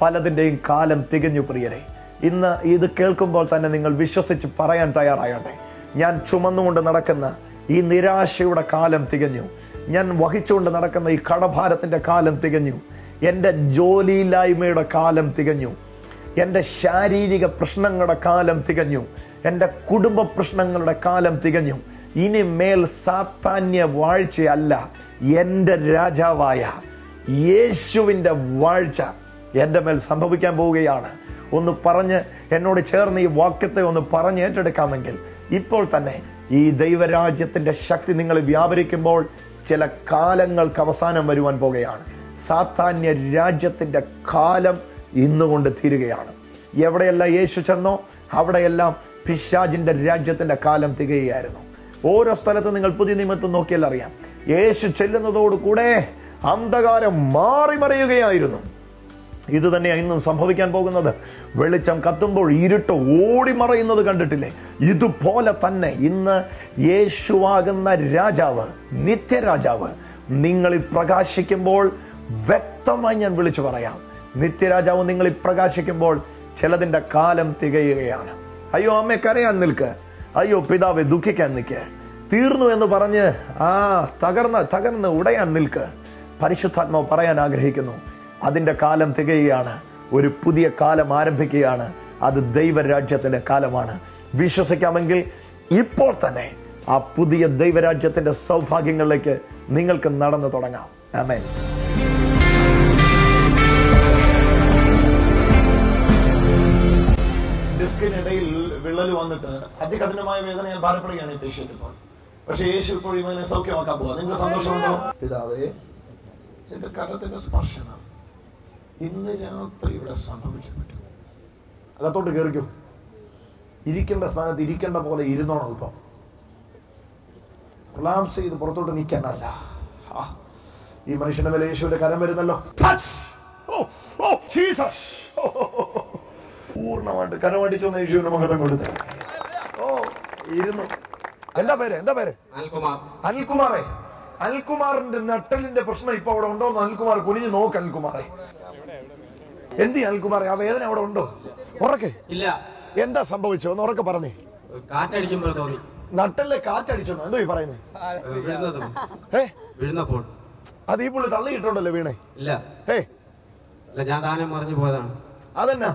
പലതിന്റെയും കാലം തികഞ്ഞു പ്രിയരെ. ഇന്ന് ഇത് കേൾക്കുമ്പോൾ തന്നെ നിങ്ങൾ വിശ്വസിച്ച് പറയാൻ തയ്യാറാകട്ടെ. ഞാൻ ചുമന്നുകൊണ്ട് നടക്കുന്ന ഈ നിരാശയുടെ കാലം തികഞ്ഞു. ഞാൻ വഹിച്ചുകൊണ്ട് നടക്കുന്ന ഈ കടഭാരത്തിന്റെ കാലം തികഞ്ഞു. എന്റെ ജോലിയില്ലായ്മയുടെ കാലം തികഞ്ഞു. എന്റെ ശാരീരിക പ്രശ്നങ്ങളുടെ കാലം തികഞ്ഞു. എന്റെ കുടുംബ പ്രശ്നങ്ങളുടെ കാലം തികഞ്ഞു. ഇനി മേൽ സാത്താന്യ വാഴ്ചയല്ല എന്റെ രാജാവായ യേശുവിന്റെ വാഴ്ച എന്റെ മേൽ സംഭവിക്കാൻ പോവുകയാണ്. ഒന്ന് പറഞ്ഞ് എന്നോട് ചേർന്ന് ഈ വാക്യത്തെ ഒന്ന് പറഞ്ഞ് ഏറ്റെടുക്കാമെങ്കിൽ ഇപ്പോൾ തന്നെ ഈ ദൈവരാജ്യത്തിന്റെ ശക്തി നിങ്ങൾ വ്യാപരിക്കുമ്പോൾ ചില കാലങ്ങൾക്ക് അവസാനം വരുവാൻ പോകുകയാണ് സാത്താന്യ രാജ്യത്തിന്റെ കാലം ഇന്നുകൊണ്ട് തീരുകയാണ്. എവിടെയെല്ലാം യേശു ചെന്നോ അവിടെയെല്ലാം പിശാജിന്റെ രാജ്യത്തിന്റെ കാലം തികയായിരുന്നു ഓരോ സ്ഥലത്തും നിങ്ങൾ പുതിയ നിമിത്തം നോക്കിയാൽ അറിയാം യേശു ചെല്ലുന്നതോടുകൂടെ അന്ധകാരം മാറി മറിയുകയായിരുന്നു ഇത് തന്നെയാണ് ഇന്നും സംഭവിക്കാൻ പോകുന്നത്. വെളിച്ചം കത്തുമ്പോൾ ഇരുട്ട് ഓടി മറയുന്നത് കണ്ടിട്ടില്ലേ? ഇതുപോലെ തന്നെ ഇന്ന് യേശുവാകുന്ന രാജാവ് നിത്യരാജാവ് നിങ്ങളിൽ പ്രകാശിക്കുമ്പോൾ വ്യക്തമായി ഞാൻ വിളിച്ചു പറയാം. നിത്യരാജാവ് നിങ്ങളിൽ പ്രകാശിക്കുമ്പോൾ ചിലതിന്റെ കാലം തികയുകയാണ്. അയ്യോ അമ്മ കരയാൻ നിൽക്ക്. അയ്യോ പിതാവെ ദുഃഖിക്കാൻ നിൽക്ക്. തീർന്നു എന്ന് പറഞ്ഞ് ആ തകർന്ന് തകർന്ന് ഉടയാൻ നിൽക്ക്. പരിശുദ്ധാത്മാവ് പറയാൻ ആഗ്രഹിക്കുന്നു. അതിന്റെ കാലം തികയുകയാണ്. ഒരു പുതിയ കാലം ആരംഭിക്കുകയാണ്. അത് ദൈവരാജ്യത്തിന്റെ കാലമാണ്. വിശ്വസിക്കാമെങ്കിൽ ഇപ്പോൾ തന്നെ ആ പുതിയ ദൈവരാജ്യത്തിന്റെ സൗഭാഗ്യങ്ങളിലേക്ക് നിങ്ങൾക്ക് നടന്നു തുടങ്ങാം. ആമേൻ. ഡിസ്കിനിടയിൽ വിള്ളൽ വന്നിട്ട് അതികഠിനമായ വേദന ഞാൻ ഭാരപ്പെടുകയാണ് ഈ പേഷ്യന്റ് ഇപ്പോൾ പക്ഷേ യേശു ഇപ്പോൾ ഇവനെ സൗഖ്യമാക്കാൻ പോവാ. നിങ്ങൾക്ക് സന്തോഷമുണ്ടോ? പിതാവേ എന്റെ കഥത്തിന്റെ സ്പർശനം ഇന്ന് രാത്രി ഇവിടെ സംഭവിച്ചു പറ്റും അകത്തോട്ട് കയറിക്കും ഇരിക്കേണ്ട സ്ഥാനത്ത് ഇരിക്കേണ്ട പോലെ ഇരുന്നോണം ഇപ്പം. കൊളാംസ് ചെയ്ത് പുറത്തോട്ട് നിൽക്കാനല്ല. ഈ മനുഷ്യന്റെ മേലെ യേശുവിന്റെ കരം വരുന്നല്ലോ. പൂർണമായിട്ട് കരം അടിച്ചു! Oh, oh, oh. പൂർണമായിട്ട് കരമടിച്ചൊന്ന് യേശുവിന്റെ മകരം കൊടുത്ത്. ഓ ഇരുന്നു. എന്താ പേര്? എന്താ പേര്? അനിൽകുമാർ. അനിൽകുമാറെ. അനിൽകുമാറിന്റെ നട്ടലിന്റെ പ്രശ്നം ഇപ്പൊ അവിടെ ഉണ്ടോ എന്ന് അനിൽകുമാർ കുനിഞ്ഞു നോക്ക് അനിൽകുമാറെ. എന്ത് അനിൽകുമാറെ? ആ വേദന അവിടെ ഉണ്ടോ? ഉറക്കെ. ഇല്ല. എന്താ സംഭവിച്ചോ ഒന്ന് ഉറക്കെ പറഞ്ഞേ. കാറ്റടിക്കുമ്പോൾ തോന്നി. നട്ടലിലെ കാറ്റടിച്ചോ എന്തോ ഈ പറയുന്നത് ഏ വീഴുന്നപ്പോൾ. അത് ഈ പുള്ളി തള്ളിയിട്ടുണ്ടല്ലോ വീണേ. ഇല്ല. ഏ? ഇല്ല ഞാൻ താനം മറിഞ്ഞു പോയതാണ്. അതെന്നാ?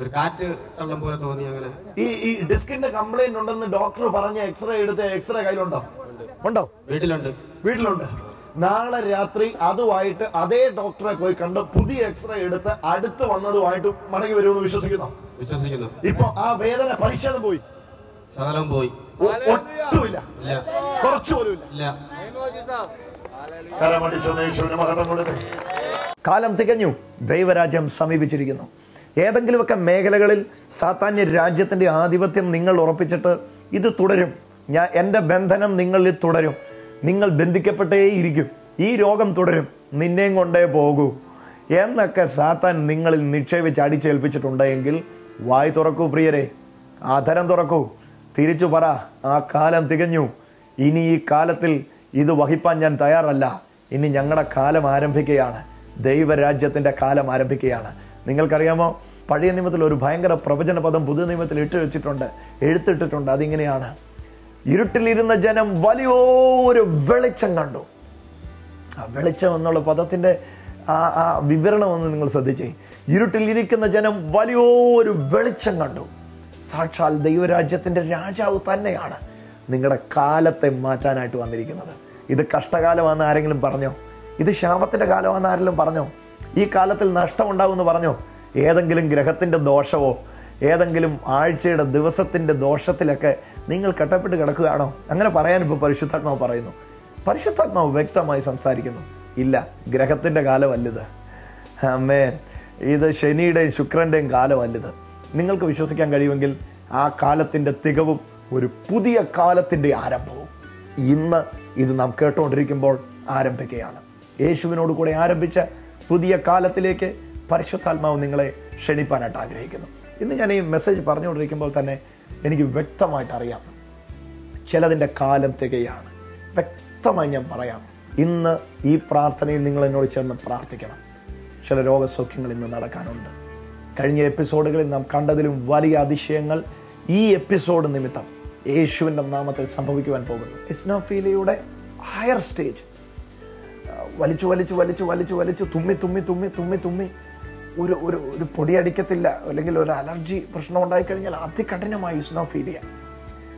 ഒരു കാറ്റ് തള്ളം പോലെ തോന്നി അങ്ങനെ. ഈ ഈ ഡിസ്കിന്റെ കംപ്ലൈന്റ് ഉണ്ടെന്ന് ഡോക്ടർ പറഞ്ഞ എക്സ്റേ എടുത്ത് എക്സ്റേ കയ്യിലുണ്ടോ? ഉണ്ടോ? വീട്ടിലുണ്ട്. വീട്ടിലുണ്ട്. നാളെ രാത്രി അതുമായിട്ട് അതേ ഡോക്ടറെ പോയി കണ്ട് പുതിയ എക്സ്റേ എടുത്ത് അടുത്ത് വന്നതുമായിട്ട് മടങ്ങി വരുമെന്ന് വിശ്വസിക്കുന്നു. വിശ്വസിക്കുന്നു. ഇപ്പൊ ആ വേദന പരിശോധന പോയി. സകലം പോയി. ഒട്ടുമില്ല. കുറച്ചു പോലും ഇല്ല. കാലം തികഞ്ഞു. ദൈവരാജ്യം സമീപിച്ചിരിക്കുന്നു. ഏതെങ്കിലുമൊക്കെ മേഖലകളിൽ സാത്താന്യ രാജ്യത്തിന്റെ ആധിപത്യം നിങ്ങൾ ഉറപ്പിച്ചിട്ട് ഇത് തുടരും. ഞാൻ എന്റെ ബന്ധനം നിങ്ങളിൽ തുടരും. നിങ്ങൾ ബന്ധിക്കപ്പെട്ടേയിരിക്കും ഈ രോഗം തുടരും. നിന്നെയും കൊണ്ടേ പോകൂ. എന്നൊക്കെ സാത്താൻ നിങ്ങളിൽ നിക്ഷേപിച്ച് അടിച്ചേൽപ്പിച്ചിട്ടുണ്ടെങ്കിൽ വായി തുറക്കൂ പ്രിയരെ. ആധരം തുറക്കൂ. തിരിച്ചു പറ. ആ കാലം തികഞ്ഞു. ഇനി ഈ കാലത്തിൽ ഇത് വഹിപ്പാൻ ഞാൻ തയ്യാറല്ല. ഇനി ഞങ്ങളുടെ കാലം ആരംഭിക്കുകയാണ്. ദൈവരാജ്യത്തിന്റെ കാലം ആരംഭിക്കുകയാണ്. നിങ്ങൾക്കറിയാമോ? പഴയ നിയമത്തിൽ ഒരു ഭയങ്കര പ്രവചന പദം പുതിയ നിയമത്തിൽ ഇട്ട് വെച്ചിട്ടുണ്ട്. എഴുത്തിട്ടിട്ടുണ്ട്. അതിങ്ങനെയാണ്. ഇരുട്ടിലിരുന്ന ജനം വലിയൊരു വെളിച്ചം കണ്ടു. ആ വെളിച്ചം എന്നുള്ള പദത്തിന്റെ ആ ആ വിവരണം ഒന്ന് നിങ്ങൾ ശ്രദ്ധിച്ചേ. ഇരുട്ടിലിരിക്കുന്ന ജനം വലിയൊരു വെളിച്ചം കണ്ടു. സാക്ഷാൽ ദൈവരാജ്യത്തിന്റെ രാജാവ് തന്നെയാണ് നിങ്ങളുടെ കാലത്തെ മാറ്റാനായിട്ട് വന്നിരിക്കുന്നത്. ഇത് കഷ്ടകാലമാണെന്ന് ആരെങ്കിലും പറഞ്ഞോ? ഇത് ശാപത്തിന്റെ കാലമാണെന്ന് ആരെങ്കിലും പറഞ്ഞോ? ഈ കാലത്തിൽ നഷ്ടമുണ്ടാവുമെന്ന് പറഞ്ഞോ? ഏതെങ്കിലും ഗ്രഹത്തിന്റെ ദോഷമോ ഏതെങ്കിലും ആഴ്ചയുടെ ദിവസത്തിന്റെ ദോഷത്തിലൊക്കെ നിങ്ങൾ കട്ടപ്പെട്ട് കിടക്കുകയാണോ? അങ്ങനെ പറയാൻ ഇപ്പോൾ പരിശുദ്ധാത്മാവ് പറയുന്നു. പരിശുദ്ധാത്മാവ് വ്യക്തമായി സംസാരിക്കുന്നു. ഇല്ല ഗ്രഹത്തിന്റെ കാലമല്ലിത്. അമ്മേൻ ഇത് ശനിയുടെയും ശുക്രന്റെയും കാലമല്ലിത്. നിങ്ങൾക്ക് വിശ്വസിക്കാൻ കഴിയുമെങ്കിൽ ആ കാലത്തിന്റെ തികവും ഒരു പുതിയ കാലത്തിന്റെ ആരംഭവും. ഇന്ന് ഇത് നാം കേട്ടുകൊണ്ടിരിക്കുമ്പോൾ ആരംഭിക്കുകയാണ്. യേശുവിനോട് കൂടെ ആരംഭിച്ച പുതിയ കാലത്തിലേക്ക് പരിശുദ്ധാത്മാവ് നിങ്ങളെ ക്ഷണിപ്പാനായിട്ട് ആഗ്രഹിക്കുന്നു. ഇന്ന് ഞാൻ ഈ മെസ്സേജ് പറഞ്ഞുകൊണ്ടിരിക്കുമ്പോൾ തന്നെ എനിക്ക് വ്യക്തമായിട്ട് അറിയാം. ചിലതിന്റെ കാലം തികയാണ്. വ്യക്തമായി ഞാൻ പറയാം. ഇന്ന് ഈ പ്രാർത്ഥനയിൽ നിങ്ങൾ എന്നോട് ചേർന്ന് പ്രാർത്ഥിക്കണം. ചില രോഗസൗഖ്യങ്ങൾ ഇന്ന് നടക്കാനുണ്ട്. കഴിഞ്ഞ എപ്പിസോഡുകളിൽ നാം കണ്ടതിലും വലിയ അതിശയങ്ങൾ ഈ എപ്പിസോഡ് നിമിത്തം യേശുവിന്റെ നാമത്തിൽ സംഭവിക്കുവാൻ പോകുന്നു. ഇസ്നോഫീലിയുടെ ഹയർ സ്റ്റേജ് വലിച്ചു വലിച്ചു വലിച്ചു വലിച്ചു വലിച്ചു തുമ്മി തുമ്മി തുമ്മി തുമ്മി തുമ്മി. ഒരു ഒരു ഒരു പൊടിയടിക്കത്തില്ല അല്ലെങ്കിൽ ഒരു അലർജി പ്രശ്നം ഉണ്ടായിക്കഴിഞ്ഞാൽ അതികഠിനമായ ഇസ്നോഫീലിയ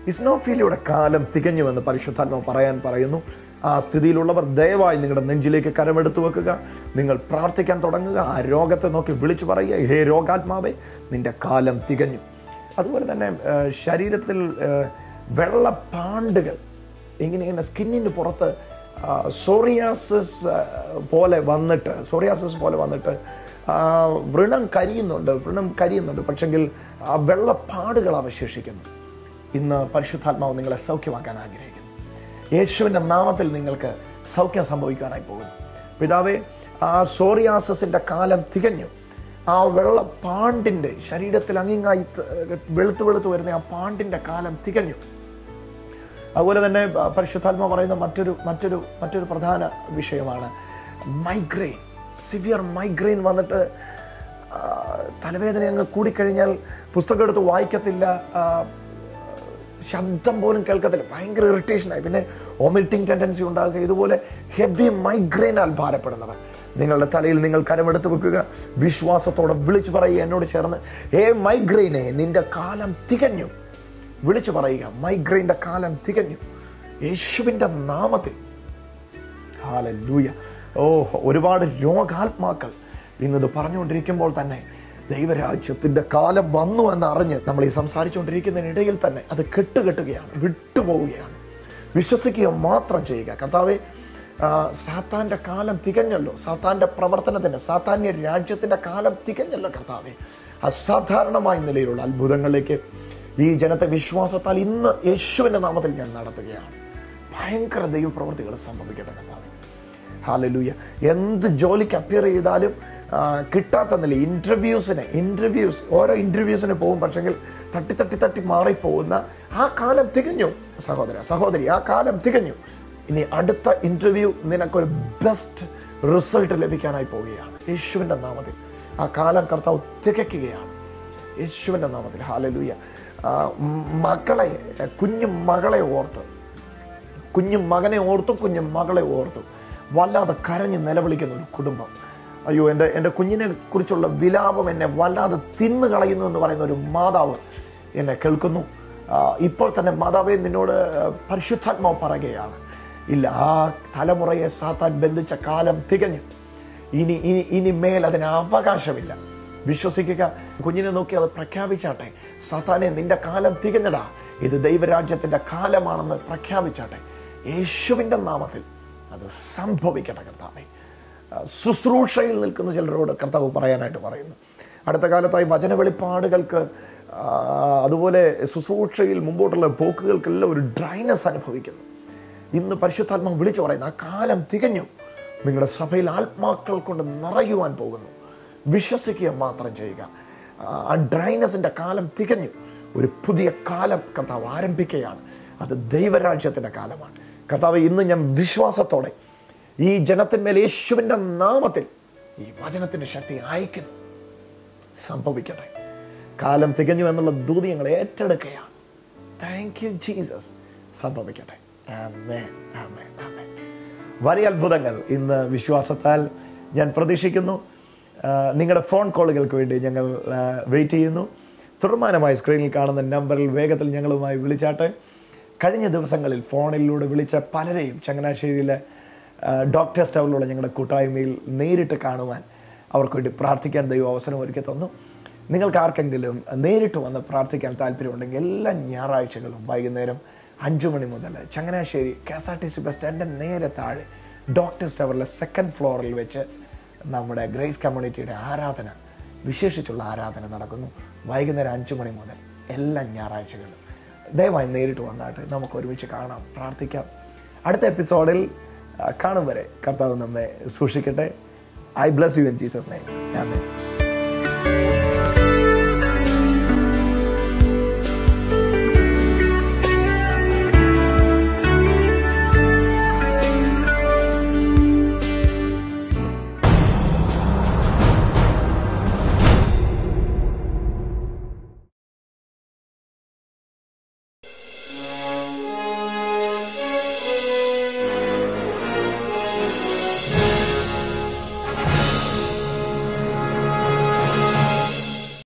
ഇസ്നോഫീലിയുടെ കാലം തികഞ്ഞുവെന്ന് പരിശുദ്ധാത്മാവ് പറയാൻ പറയുന്നു. ആ സ്ഥിതിയിലുള്ളവർ ദയവായി നിങ്ങളുടെ നെഞ്ചിലേക്ക് കരമെടുത്തു വെക്കുക. നിങ്ങൾ പ്രാർത്ഥിക്കാൻ തുടങ്ങുക. ആ രോഗത്തെ നോക്കി വിളിച്ചു പറയുക. ഹേ രോഗാത്മാവേ നിന്റെ കാലം തികഞ്ഞു. അതുപോലെ തന്നെ ശരീരത്തിൽ വെള്ളപ്പാണ്ടുകൾ ഇങ്ങനെ ഇങ്ങനെ സ്കിന്നിന് പുറത്ത് സോറിയാസിസ് പോലെ വന്നിട്ട് സോറിയാസിസ് പോലെ വന്നിട്ട് വ്രണം കരിയുന്നുണ്ട് വ്രണം കരിയുന്നുണ്ട്. പക്ഷെങ്കിൽ ആ വെള്ളപ്പാടുകൾ അവശേഷിക്കുന്നു. ഇന്ന് പരിശുദ്ധാത്മാവ് നിങ്ങളെ സൗഖ്യമാക്കാൻ ആഗ്രഹിക്കുന്നു. യേശുവിന്റെ നാമത്തിൽ നിങ്ങൾക്ക് സൗഖ്യം സംഭവിക്കാനായി പോകുന്നു. പിതാവേ ആ സോറിയാസസിന്റെ കാലം തികഞ്ഞു. ആ വെള്ള പാണ്ടിന്റെ ശരീരത്തിൽ അങ്ങിങ്ങായി വെളുത്ത് വെളുത്ത് വരുന്ന ആ പാണ്ടിന്റെ കാലം തികഞ്ഞു. അതുപോലെ തന്നെ പരിശുദ്ധാത്മ പറയുന്ന മറ്റൊരു മറ്റൊരു മറ്റൊരു പ്രധാന വിഷയമാണ് മൈഗ്രെയിൻ സിവിയർ മൈഗ്രെയിൻ വന്നിട്ട് തലവേദന അങ്ങ് കൂടിക്കഴിഞ്ഞാൽ പുസ്തകം എടുത്ത് വായിക്കത്തില്ല ശബ്ദം പോലും കേൾക്കത്തില്ല. ഭയങ്കര ഇറിറ്റേഷനായി പിന്നെ വോമിറ്റിംഗ് ടെൻഡൻസി ഉണ്ടാകുക ഇതുപോലെ ഹെവി മൈഗ്രെയിനാൽ ഭാരപ്പെടുന്നവർ നിങ്ങളുടെ തലയിൽ നിങ്ങൾ കരമെടുത്ത് വെക്കുക വിശ്വാസത്തോടെ വിളിച്ചു പറയുക എന്നോട് ചേർന്ന് ഏ മൈഗ്രെയിനെ നിന്റെ കാലം തികഞ്ഞു. വിളിച്ചു പറയുക മൈഗ്രെയിന്റെ കാലം തികഞ്ഞു. യേശുവിന്റെ നാമത്തിൽ. ഹാലൂയ ഓ ഒരുപാട് രോഗാത്മാക്കൾ ഇന്നത് പറഞ്ഞുകൊണ്ടിരിക്കുമ്പോൾ തന്നെ ദൈവരാജ്യത്തിന്റെ കാലം വന്നു എന്നറിഞ്ഞ് നമ്മൾ ഈ സംസാരിച്ചുകൊണ്ടിരിക്കുന്നതിനിടയിൽ തന്നെ അത് കെട്ടുകെട്ടുകയാണ് വിട്ടുപോവുകയാണ്. വിശ്വസിക്കുക മാത്രം ചെയ്യുക. കർത്താവെ സാത്താന്റെ കാലം തികഞ്ഞല്ലോ. സാത്താന്റെ പ്രവർത്തനത്തിന്റെ സാത്താന്യ രാജ്യത്തിന്റെ കാലം തികഞ്ഞല്ലോ കർത്താവെ. അസാധാരണമായ നിലയിലുള്ള അത്ഭുതങ്ങളിലേക്ക് ഈ ജനത്തെ വിശ്വാസത്താൽ ഇന്ന് യേശുവിന്റെ നാമത്തിൽ ഞാൻ നടത്തുകയാണ്. ഭയങ്കര ദൈവപ്രവൃത്തികൾ സംഭവിക്കട്ടെ കർത്താവെ. ഹാലലൂയ. എന്ത് ജോലിക്ക് അപ്പിയർ ചെയ്താലും കിട്ടാത്ത നില ഇന്റർവ്യൂസിന് ഇന്റർവ്യൂസ് ഓരോ ഇന്റർവ്യൂസിന് പോകും. പക്ഷെങ്കിൽ തട്ടി തട്ടി തട്ടി മാറിപ്പോകുന്ന ആ കാലം തികഞ്ഞു സഹോദര സഹോദരി ആ കാലം തികഞ്ഞു. ഇനി അടുത്ത ഇന്റർവ്യൂ നിനക്കൊരു ബെസ്റ്റ് റിസൾട്ട് ലഭിക്കാനായി പോവുകയാണ്. യേശുവിന്റെ നാമത്തിൽ. ആ കാലം കർത്താവ് തികയ്ക്കുകയാണ്. യേശുവിന്റെ നാമത്തിൽ. ഹാലലൂയ. മകളെ കുഞ്ഞു മകളെ ഓർത്ത് കുഞ്ഞു മകനെ ഓർത്തും കുഞ്ഞു മകളെ ഓർത്തും. വല്ലാതെ കരഞ്ഞ് നിലവിളിക്കുന്ന ഒരു കുടുംബം. അയ്യോ എന്റെ എന്റെ കുഞ്ഞിനെ കുറിച്ചുള്ള വിലാപം എന്നെ വല്ലാതെ തിന്നു കളയുന്നു എന്ന് പറയുന്ന ഒരു മാതാവ് എന്നെ കേൾക്കുന്നു. ഇപ്പോൾ തന്നെ മാതാവെ നിന്നോട് പരിശുദ്ധാത്മാവ് പറയുകയാണ്. ഇല്ല ആ തലമുറയെ സാത്താൻ ബന്ധിച്ച കാലം തികഞ്ഞു. ഇനി ഇനി ഇനി മേൽ അതിന് അവകാശമില്ല. വിശ്വസിക്കുക കുഞ്ഞിനെ നോക്കി അത് പ്രഖ്യാപിച്ചാട്ടെ. സാത്താനെ നിന്റെ കാലം തികഞ്ഞടാ ഇത് ദൈവരാജ്യത്തിന്റെ കാലമാണെന്ന് പ്രഖ്യാപിച്ചാട്ടെ. യേശുവിന്റെ നാമത്തിൽ അത് സംഭവിക്കട്ടെ കർത്താവെ ശുശ്രൂഷയിൽ നിൽക്കുന്ന ചിലരോട് കർത്താവ് പറയാനായിട്ട് പറയുന്നു. അടുത്ത കാലത്തായി വചന വെളിപ്പാടുകൾക്ക് അതുപോലെ ശുശ്രൂഷയിൽ മുമ്പോട്ടുള്ള പോക്കുകൾക്കെല്ലാം ഒരു ഡ്രൈനസ് അനുഭവിക്കുന്നു. ഇന്ന് പരിശുദ്ധാത്മാവ് വിളിച്ചു പറയുന്നു ആ കാലം തികഞ്ഞു. നിങ്ങളുടെ സഭയിൽ ആത്മാക്കൾ കൊണ്ട് നിറയുവാൻ പോകുന്നു. വിശ്വസിക്കുക മാത്രം ചെയ്യുക. ആ ഡ്രൈനസിന്റെ കാലം തികഞ്ഞു. ഒരു പുതിയ കാലം കർത്താവ് ആരംഭിക്കുകയാണ്. അത് ദൈവരാജ്യത്തിന്റെ കാലമാണ്. കർത്താവ് ഇന്ന് ഞാൻ വിശ്വാസത്തോടെ ഈ ജനത്തിന്മേൽ യേശുവിന്റെ നാമത്തിൽ ഈ വചനത്തിന്റെ ശക്തി അയക്കുന്നു സംഭവിക്കട്ടെ. കാലം തികഞ്ഞു എന്നുള്ള ദൂതി ഞങ്ങൾ ഏറ്റെടുക്കുകയാണ്. താങ്ക് യു ജീസസ് സംഭവിക്കട്ടെ. വലിയ അത്ഭുതങ്ങൾ ഇന്ന് വിശ്വാസത്താൽ ഞാൻ പ്രതീക്ഷിക്കുന്നു. നിങ്ങളുടെ ഫോൺ കോളുകൾക്ക് വേണ്ടി ഞങ്ങൾ വെയിറ്റ് ചെയ്യുന്നു. തുടർമാനമായി സ്ക്രീനിൽ കാണുന്ന നമ്പറിൽ വേഗത്തിൽ ഞങ്ങളുമായി വിളിച്ചാട്ടെ. കഴിഞ്ഞ ദിവസങ്ങളിൽ ഫോണിലൂടെ വിളിച്ച പലരെയും ചങ്ങനാശ്ശേരിയിലെ ഡോക്ടേഴ്സ് ടൗണിലുള്ള ഞങ്ങളുടെ കൂട്ടായ്മയിൽ നേരിട്ട് കാണുവാൻ അവർക്ക് വേണ്ടി പ്രാർത്ഥിക്കാൻ ദൈവം അവസരം ഒരുക്കി തന്നു. നിങ്ങൾക്ക് ആർക്കെങ്കിലും നേരിട്ട് വന്ന് പ്രാർത്ഥിക്കാൻ താല്പര്യമുണ്ടെങ്കിൽ എല്ലാ ഞായറാഴ്ചകളും വൈകുന്നേരം അഞ്ചു മണി മുതൽ Changanassery K S R T C bus സ്റ്റാൻഡിന്റെ നേരെ താഴെ ഡോക്ടേഴ്സ് ടവറിലെ സെക്കൻഡ് ഫ്ലോറിൽ വെച്ച് നമ്മുടെ ഗ്രേസ് കമ്മ്യൂണിറ്റിയുടെ ആരാധന വിശേഷിച്ചുള്ള ആരാധന നടക്കുന്നു. വൈകുന്നേരം അഞ്ചു മണി മുതൽ എല്ലാ ഞായറാഴ്ചകളും. ദയവായി നേരിട്ട് വന്നാട്ടെ നമുക്ക് ഒരുമിച്ച് കാണാം പ്രാർത്ഥിക്കാം. അടുത്ത എപ്പിസോഡിൽ കാണും വരെ. കർത്താവ് നമ്മെ സൂക്ഷിക്കട്ടെ. I bless you in Jesus name amen.